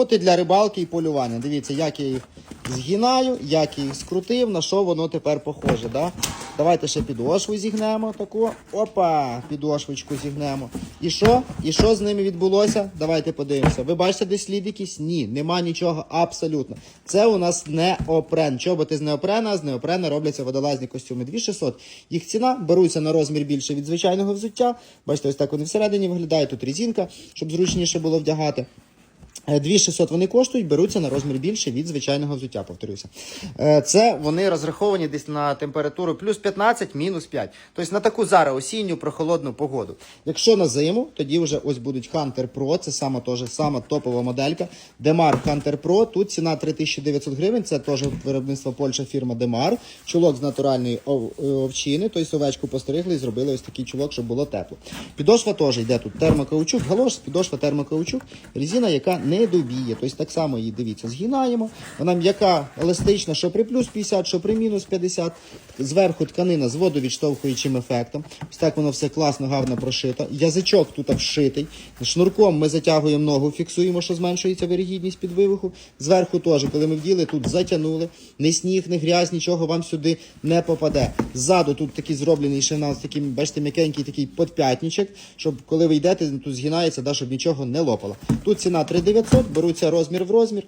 Роботи для рибалки і полювання. Дивіться, як я їх згинаю, як я їх скрутив, на що воно тепер похоже. Да? Давайте ще підошву зігнемо таку. Опа, підошвочку зігнемо. І що? І що з ними відбулося? Давайте подивимося. Ви бачите десь слід якийсь? Ні, нема нічого абсолютно. Це у нас неопрен. Чоботи з неопрена, з неопрена робляться водолазні костюми. 2600. Їх ціна беруться на розмір більше від звичайного взуття. Бачите, ось так вони всередині виглядають. Тут резинка, щоб зручніше було вдягати. Е, 2600 вони коштують, беруться на розмір більше від звичайного взуття, повторюся. Е, Це вони розраховані десь на температуру плюс 15, мінус 5. Тобто на таку зараз осінню прохолодну погоду. Якщо на зиму, тоді вже ось будуть Hunter Pro, це сама теж сама топова моделька. Demar Hunter Pro, тут ціна 3900 гривень, це теж виробництво Польща фірма Demar. Чулок з натуральної е, овчини, тобто овечку постригли і зробили ось такий чулок, щоб було тепло. Підошва теж йде тут термокаучук, галош, підошва термокаучук, резина, яка не добіє. Тобто так само її дивіться, згинаємо. Вона м'яка, еластична, що при плюс 50, що при мінус 50. Зверху тканина з водовідштовхуючим ефектом. Ось так воно все класно, гарно прошито. Язичок тут вшитий. Шнурком ми затягуємо ногу, фіксуємо, що зменшується вирігідність під вивиху. Зверху теж, коли ми вділи, тут затягнули. Ні сніг, ні грязь, нічого вам сюди не попаде. Ззаду тут такий зроблений ще нас такий, бачите, м'якенький такий подп'ятничок, щоб коли ви йдете, тут згинається, да, щоб нічого не лопало. Тут ціна 3900, беруться розмір в розмір.